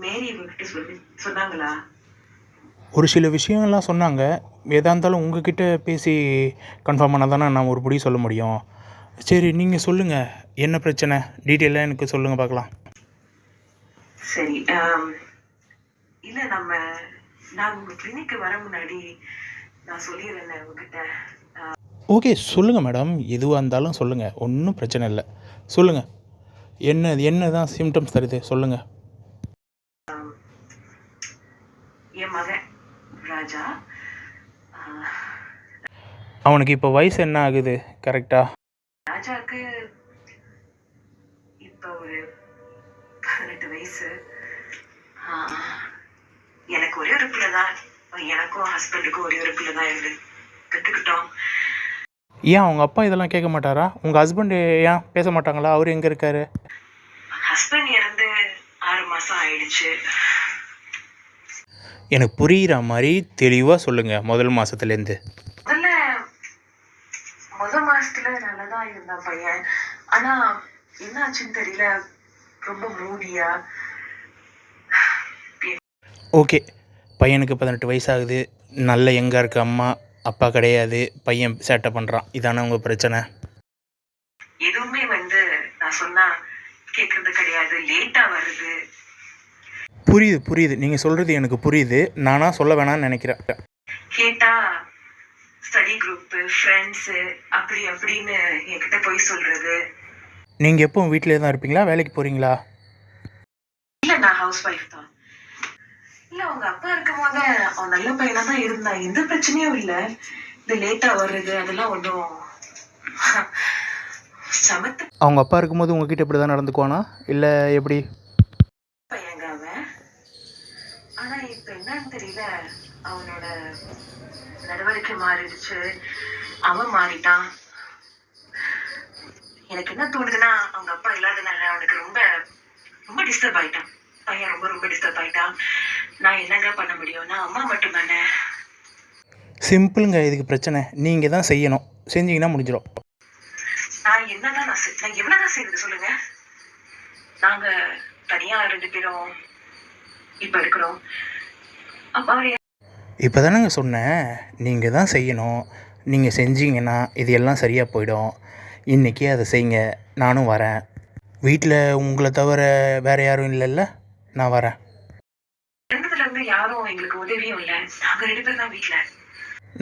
மேரி இவங்கிட்ட சொல்லி சொன்னாங்களா? ஒரு சில விஷயங்கள்லாம் சொன்னாங்க. எதாக இருந்தாலும் உங்ககிட்ட பேசி கன்ஃபார்ம் பண்ணால் தானே நான் ஒரு படி சொல்ல முடியும். சரி நீங்கள் சொல்லுங்கள் என்ன பிரச்சனை? டீட்டெயிலாக எனக்கு சொல்லுங்கள் பார்க்கலாம். சரி இல்ல நம்ம நான் உங்க கிளினிக்கு வர முன்னாடி நான் சொல்லிடுறேன் உங்ககிட்ட. ஓகே சொல்லுங்கள் மேடம் எதுவாக இருந்தாலும் சொல்லுங்கள் ஒன்றும் பிரச்சனை இல்லை. சொல்லுங்கள் என்ன என்ன தான் சிம்டம்ஸ் தருது? சொல்லுங்கள் என் மகன் ராஜா. அவனுக்கு இப்போ வயசு என்ன ஆகுது கரெக்டாக ராஜாக்கு இப்ப ஒரு பதினெட்டு வயசு. எனக்கு ஒரே ஒரு பிள்ளை தான். எனக்கும் ஹஸ்பண்டுக்கும் ஒரே ஒரு பிள்ளை தான் இருந்து ஏன் அவங்க அப்பா இதெல்லாம் கேட்க மாட்டாரா? உங்கள் ஹஸ்பண்டு ஏன் பேச மாட்டாங்களா? அவர் எங்கே இருக்காரு? ஹஸ்பண்ட் இறந்து ஆறு மாசம் ஆயிடுச்சு. எனக்கு புரிகிற மாதிரி தெளிவாக சொல்லுங்கள் முதல் மாதத்துலேருந்து முதல்ல முத மாசத்துல நல்லாதான் இருந்தான் பையன். ஆனா என்ன ஆச்சுன்னு தெரியல. ரொம்ப மூடியா. ஓகே பையனுக்கு பதினெட்டு வயசாகுது. நல்ல எங்கே இருக்க அம்மா அப்பா கிடையாது. பையன் சேட்டை பண்ணுறான் இதானே உங்கள் பிரச்சனை? எதுவுமே வந்து நான் சொன்னா கேக்குறது கிடையாது. லேட்டா வருது. புரியுது புரியுது. நீங்கள் சொல்கிறது எனக்கு புரியுது. நானாக சொல்ல வேணாம்னு நினைக்கிறேன். கேட்டா ஸ்டடி குரூப் ஃப்ரெண்ட்ஸு அப்படி அப்படின்னு என்கிட்ட போய் சொல்றது. நீங்கள் எப்போ வீட்டிலே தான் இருப்பீங்களா? வேலைக்கு போகிறீங்களா இல்ல நான் ஹவுஸ் ஒய்ஃப் தான். இல்ல அவங்க அப்பா இருக்கும் போது அவன் நல்ல பையனா தான் இருந்தான். எந்த பிரச்சனையும் இல்ல. இந்த லேட்டா வர்றது அதெல்லாம் ஒன்றும் அவங்க அப்பா இருக்கும்போது உங்ககிட்ட இப்படி தான் நடந்துக்குவானா? இல்லை எப்படி? என்னன்னு தெரியல. அவனோட நடவடிக்கை மாறிடுச்சு. அவன் மாறிட்டான். எனக்கு என்ன தோணுதுன்னா அவங்க அப்பா இல்லாதனால அவனுக்கு ரொம்ப ரொம்ப டிஸ்டர்ப் ஆயிட்டான். பையன் ரொம்ப ரொம்ப டிஸ்டர்ப் ஆயிட்டான். நான் என்னங்க பண்ண முடியும்? நான் அம்மா மட்டும் தானே சிம்பிளுங்க இதுக்கு பிரச்சனை. நீங்கள் தான் செய்யணும். செஞ்சீங்கன்னா முடிஞ்சிடும் நான் என்னதான் நான் நான் எவ்வளவுதான் செய்யுது சொல்லுங்க? நாங்க தனியா ரெண்டு பேரும் இப்ப இருக்கிறோம். இப்போ தானேங்க சொன்னேன் நீங்கள் தான் செய்யணும். நீங்கள் செஞ்சீங்கன்னா இது எல்லாம் சரியாக போயிடும். இன்றைக்கி அதை செய்யுங்க. நானும் வரேன். வீட்டில் உங்களை தவிர வேறு யாரும் இல்லைல்ல? நான் வரேன். இருந்ததுல இருந்து யாரும் எங்களுக்கு உதவியும் இல்ல. நாங்க ரெண்டு பேரும் தான் வீட்டுல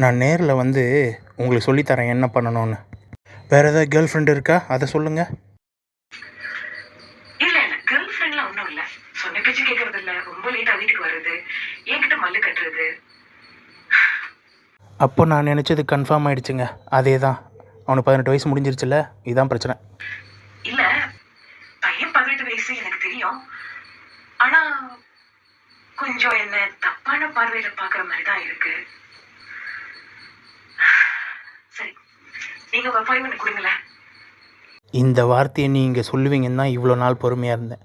நான் நேரில் வந்து உங்களுக்கு சொல்லித்தரேன் என்ன பண்ணணும்னு. வேறு ஏதாவது கேர்ள் ஃப்ரெண்டு இருக்கா? அதை சொல்லுங்கள் இல்ல இல்ல கேர்ள் ஃப்ரெண்ட்லாம் ஒண்ணும் இல்ல சொன்ன பேச்சு கேட்கறது இல்ல ரொம்ப லேட்டா வீட்டுக்கு வருது என்கிட்ட மல்லு கட்டுறது அப்போ நான் நினச்சது கன்ஃபார்ம் ஆயிடுச்சுங்க. அதே தான் அவனுக்கு பதினெட்டு வயசு முடிஞ்சிருச்சுல இதுதான் பிரச்சனை. இல்ல. பையன் பதினெட்டு வயசு எனக்கு தெரியும். ஆனா கொஞ்சம் என்ன தப்பான பார்வையில பாக்குற மாதிரி தான் இருக்கு. சரி. நீங்க உங்க அப்பாயின்மெண்ட் கொடுங்களேன். இந்த வார்த்தையை நீங்கள் சொல்லுவீங்கன்னு தான் இவ்வளோ நாள் பொறுமையாக இருந்தேன்.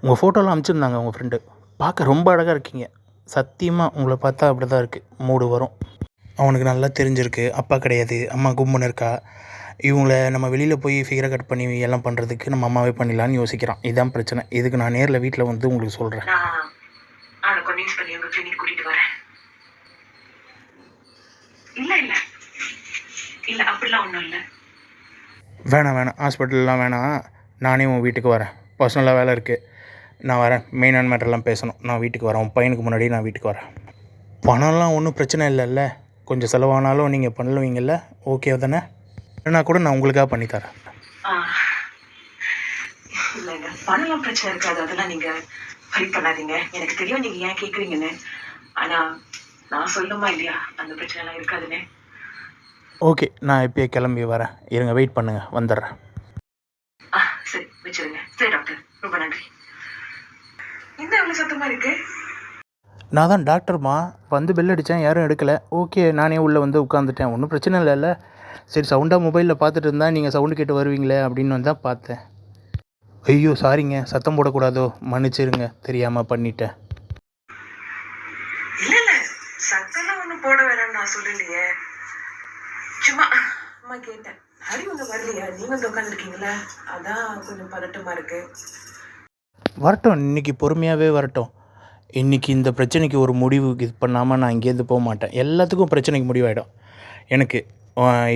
உங்கள் ஃபோட்டோலாம் அனுப்பிச்சிருந்தாங்க உங்கள் ஃப்ரெண்டு பார்க்க ரொம்ப அழகாக இருக்கீங்க. சத்தியமாக உங்களை பார்த்தா அப்படி தான் இருக்குது மூடு வரும். அவனுக்கு நல்லா தெரிஞ்சிருக்கு. அப்பா கிடையாது. அம்மா கும்முன்னு இருக்கா? இவங்கள நம்ம வெளியில் போய் ஃபிகரை கட் பண்ணி எல்லாம் பண்ணுறதுக்கு நம்ம அம்மாவே பண்ணிடலான்னு யோசிக்கிறான். இதுதான் பிரச்சனை. இதுக்கு நான் நேரில் வீட்டில் வந்து உங்களுக்கு சொல்கிறேன் இல்ல இல்ல. இல்ல அப்படிலாம் இல்ல. வேணாம் வேணாம். ஹாஸ்பிட்டல்லாம் வேணாம். நானே உன் வீட்டுக்கு வரேன். பர்சனலாக வேலை இருக்குது நான் வரேன். மெயினான மேட்டர்லாம் பேசணும். நான் வீட்டுக்கு வரேன். உன் பையனுக்கு முன்னாடி நான் வீட்டுக்கு வரேன். பணம்லாம் ஒன்றும் பிரச்சனை இல்லைல்ல. கொஞ்சம் செலவானாலும் நீங்கள் பண்ணுவீங்கல்ல? ஓகே தானே? இல்லைனா கூட நான் உங்களுக்காக பண்ணித்தரேன். இல்லைங்க பணம்லாம் பிரச்சனை இருக்காது. அதெல்லாம் நீங்க வரி பண்ணாதீங்க. எனக்கு தெரியும் நீங்க ஏன் கேக்குறீங்கன்னு. ஆனா நான் சொல்லுமா இல்லையா? அந்த பிரச்சனை எல்லாம் இருக்காதுன்னு. ஓகே நான் இப்போயே கிளம்பி வரேன். இருங்க வெயிட் பண்ணுங்கள் வந்துடுறேன். ஆ சரி. வச்சிருங்க. சரி டாக்டர் ரொம்ப நன்றி. என்ன இவ்வளவு சத்தமா இருக்கு? நான் தான் டாக்டர்மா வந்து பெல் அடித்தேன் யாரும் எடுக்கலை. ஓகே நானே உள்ளே வந்து உட்காந்துட்டேன் ஒன்றும் பிரச்சனை இல்லைல்ல சரி சவுண்டாக மொபைலில் பார்த்துட்டு இருந்தா நீங்கள் சவுண்டு கேட்டு வருவீங்களே அப்படின்னு வந்து தான் பார்த்தேன். ஐயோ சாரிங்க சத்தம் போடக்கூடாதோ? மன்னிச்சிருங்க. தெரியாமல் பண்ணிட்டேன். இல்ல இல்ல. சத்தம்லாம் ஒண்ணும் போட வேணாம்னு நான் சொல்லலையே. சும்மா அம்மா கேட்டேன். ஹரி ஒண்ணு வரலையா? நீங்க வந்து உட்காந்துருக்கீங்களா அதான் கொஞ்சம் பதட்டமா இருக்கு. வரட்டும். இன்றைக்கி பொறுமையாகவே வரட்டும். இன்றைக்கி இந்த பிரச்சனைக்கு ஒரு முடிவு இது பண்ணாமல் நான் இங்கேருந்து போக மாட்டேன். எல்லாத்துக்கும் பிரச்சனைக்கு முடிவாயிடும். எனக்கு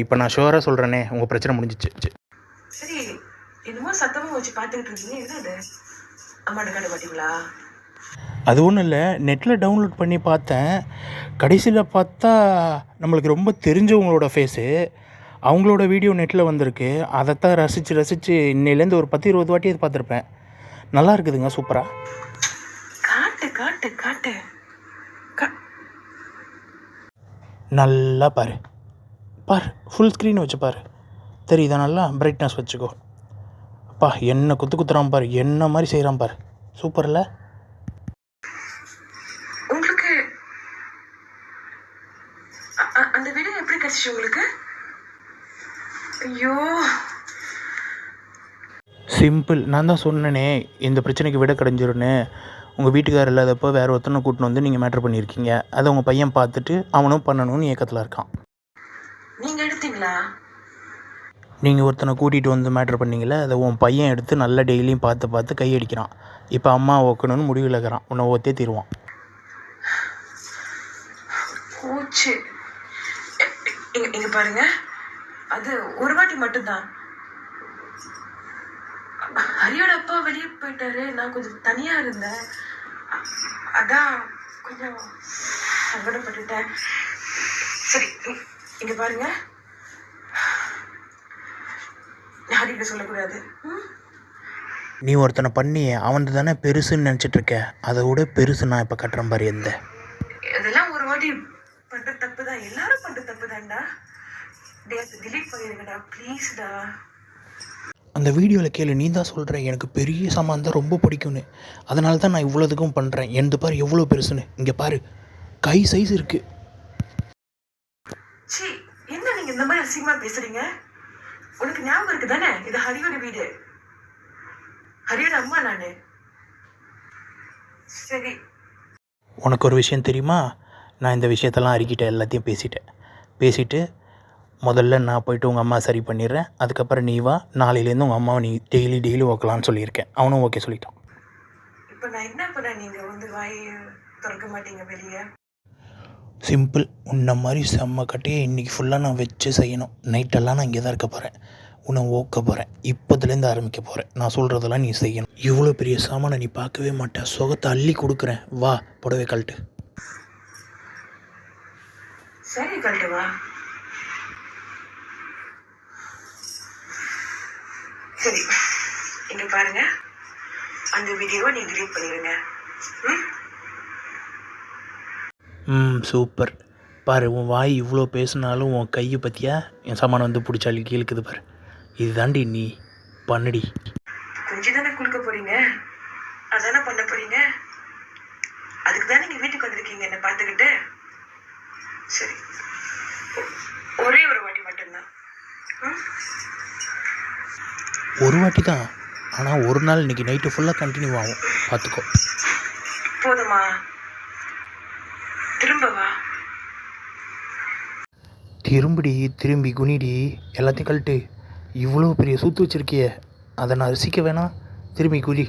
இப்போ நான் ஷுவராக சொல்கிறேனே உங்கள் பிரச்சனை முடிஞ்சிச்சு. சரி என்னமோ சத்தமா வச்சு பார்த்துக்கிட்டு இருக்கீங்க. என்னது அம்மாட்ட காட்ட மாட்டீங்களா அது ஒன்றும் இல்லை. நெட்டில் டவுன்லோட் பண்ணி பார்த்தேன். கடைசியில் பார்த்தா நம்மளுக்கு ரொம்ப தெரிஞ்சவங்களோட ஃபேஸு அவங்களோட வீடியோ நெட்டில் வந்திருக்கு. அதைத்தான் ரசித்து ரசித்து இன்னையிலேருந்து ஒரு பத்து இருபது வாட்டி அது பார்த்துருப்பேன். நல்லா இருக்குதுங்க சூப்பராக காட்டு காட்டு காட்டு. நல்லா பாரு. பாரு ஃபுல் ஸ்க்ரீன் வச்சு பாரு. தெரியுதா நல்லா? பிரைட்னஸ் வச்சுக்கோ. அப்பா என்ன குத்து குத்துறான் பாரு. என்ன மாதிரி செய்கிறான் பாரு. சூப்பரில் உங்களுக்கு அந்த வீடியோ எப்படி கிடைச்சிச்சு உங்களுக்கு? ஐயோ. சிம்பிள் நான் தான் சொன்னேனே இந்த பிரச்சனைக்கு விட கிடைஞ்சிருன்னு உங்கள் வீட்டுக்காரர் இல்லாதப்போ வேறு ஒருத்தனை கூட்டின்னு வந்து நீங்கள் மேட்ரு பண்ணியிருக்கீங்க. அதை உங்கள் பையன் பார்த்துட்டு அவனும் பண்ணணும்னு ஏக்கத்தில் இருக்கான். நீங்க எடுத்தீங்களா? நீங்கள் ஒருத்தனை கூட்டிகிட்டு வந்து மேட்ரு பண்ணீங்களே அதை உன் பையன் எடுத்து நல்லா டெய்லியும் பார்த்து பார்த்து கையடிக்கிறான். இப்போ அம்மா ஓக்கணும்னு முடிவில் இருக்கிறான். உன்னை ஓத்தே தீருவான். போச்சு. இங்க பாருங்க. அது ஒரு வாட்டி மட்டும்தான். ஹரியோட அப்பா வெளியே போயிட்டாரு. நான் கொஞ்சம் தனியா இருந்தேன். அதான் கொஞ்சம் சங்கடப்பட்டுட்டேன். சரி இங்க பாருங்க. ஹரிகிட்ட சொல்லக்கூடாது. ம்? நீ ஒருத்தனை பண்ணி அவன் தானே பெருசுன்னு நினச்சிட்டு இருக்க அதை விட பெருசு நான் இப்போ கட்டுறேன் பாரு எந்த? இதெல்லாம் ஒரு வாட்டி பண்ற தப்பு தான் எல்லாரும் பண்ற தப்பு தான்டா டிலீட் பண்ணிருங்கடா ப்ளீஸ்டா அந்த வீடியோவில் கேளு நீ தான் சொல்கிற எனக்கு பெரிய சாமான் தான் ரொம்ப பிடிக்கும்னு. அதனால தான் நான் இவ்வளோதுக்கும் பண்ணுறேன் எனது பாரு எவ்வளோ பெருசுன்னு. இங்கே பாரு. கை சைஸ் இருக்குது சி என்ன நீங்க இந்த மாதிரி அசிங்கமா பேசுறீங்க? உனக்கு ஞாபகம் இருக்கு தானே இது ஹரியோட வீடு. ஹரியோட அம்மா நானு. சரி. உனக்கு ஒரு விஷயம் தெரியுமா? நான் இந்த விஷயத்தெல்லாம் அறிக்கிட்டேன் எல்லாத்தையும் பேசிட்டேன். பேசிட்டு முதல்ல நான் போயிட்டு உங்கள் அம்மா சரி பண்ணிடுறேன். அதுக்கப்புறம் நீ வா. நாளையிலேருந்து உங்கள் அம்மாவை நீ டெய்லி டெய்லி ஓக்கலான்னு சொல்லியிருக்கேன். அவனும் ஓகே சொல்லிட்டான். இப்ப நான் என்ன பண்ண? நீங்க வந்து வாய் திறக்க மாட்டீங்க வெளியே? சிம்பிள் உன்ன மாதிரி செம்ம கட்டையை இன்றைக்கி ஃபுல்லாக நான் வச்சு செய்யணும். நைட்டெல்லாம் நான் இங்கே தான் இருக்க போகிறேன் உன்னை ஓக்க போகிறேன் இப்போதுலேருந்து ஆரம்பிக்க போகிறேன் நான் சொல்கிறதெல்லாம் நீ செய்யணும். இவ்வளோ பெரிய சாமானை நீ பார்க்கவே மாட்டேன் சுகத்தை அள்ளி கொடுக்குறேன். வா புடவை கழட்டு. சரி கழட்டு வா. சரி. இங்க பாருங்க. அந்த வீடியோவை நீ delete பண்ணிடுங்க ம்? ம் சூப்பர். பாரு உன் வாய் இவ்வளோ பேசினாலும் உன் கையை பற்றியா என் சாமானை வந்து பிடிச்சாலி கீழுக்குது பாரு. இதுதாண்டி நீ. பண்ணுடி. கொஞ்சம் தானே குளிக்க போறீங்க? அதானே பண்ண போறீங்க? அதுக்கு தானே நீங்க வீட்டுக்கு வந்திருக்கீங்க என்ன பார்த்துக்கிட்டு? சரி. ஒரே ஒரு வாட்டி மட்டும்தான். ம்? ஒரு வாட்டி தான். ஆனால் ஒரு நாள் இன்னைக்கு நைட்டு ஃபுல்லாக கண்டினியூ ஆகும். பார்த்துக்கோ போதுமா? திரும்பிடி திரும்பி குனிடி எல்லாத்தையும் கழட்டு. இவ்வளோ பெரிய சுத்து வச்சிருக்கியே. அதை நான் ரசிக்க வேணாம். திரும்பி குலி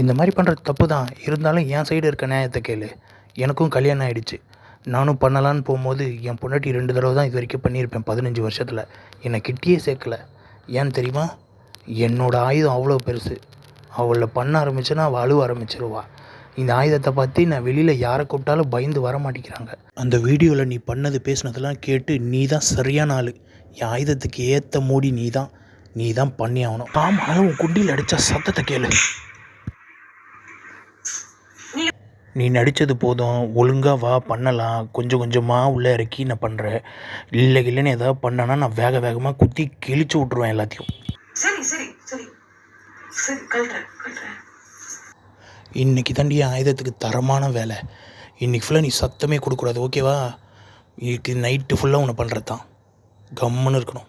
இந்த மாதிரி பண்ணுறது தப்பு தான் இருந்தாலும் என் சைடு இருக்க நியாயத்தை கேளு. எனக்கும் கல்யாணம் ஆயிடுச்சு. நானும் பண்ணலான்னு போகும்போது என் பொண்டாட்டி ரெண்டு தடவை தான் இது வரைக்கும் பண்ணியிருப்பேன் பதினஞ்சு வருஷத்தில். என்னை கிட்டியே சேர்க்கல. ஏன்னு தெரியுமா? என்னோட ஆயுதம் அவ்வளோ பெருசு. அவளை பண்ண ஆரம்பிச்சேன்னா அவள் அழுவ ஆரம்பிச்சிருவா. இந்த ஆயுதத்தை பற்றி நான் வெளியில் யாரை கூப்பிட்டாலும் பயந்து வர மாட்டேங்கிறாங்க. அந்த வீடியோவில் நீ பண்ணது பேசுனதெல்லாம் கேட்டு நீ தான் சரியான ஆள். என் ஆயுதத்துக்கு ஏற்ற மூடி நீ தான் நீ தான் பண்ணி ஆகணும் ஆமாம் குண்டியில் அடித்தா சத்தத்தை கேளு. நீ நடித்தது போதும் ஒழுங்காக வா பண்ணலாம். கொஞ்சம் கொஞ்சமாக உள்ளே இறக்கி நான் பண்ணுறேன் இல்லை இல்லைன்னு ஏதாவது பண்ணேன்னா நான் வேக வேகமாக குத்தி கிழிச்சு விட்ருவேன் எல்லாத்தையும். சரி சரி சரி. சரி கழட்டுறேன் கழட்டுறேன். இன்றைக்கி தாண்டி ஆயுதத்துக்கு தரமான வேலை. இன்றைக்கி ஃபுல்லாக நீ சத்தமே கொடுக்கக்கூடாது ஓகேவா இன்னைக்கு நைட்டு ஃபுல்லாக உன்னை பண்ணுறது தான் கம்முன்னு இருக்கணும்.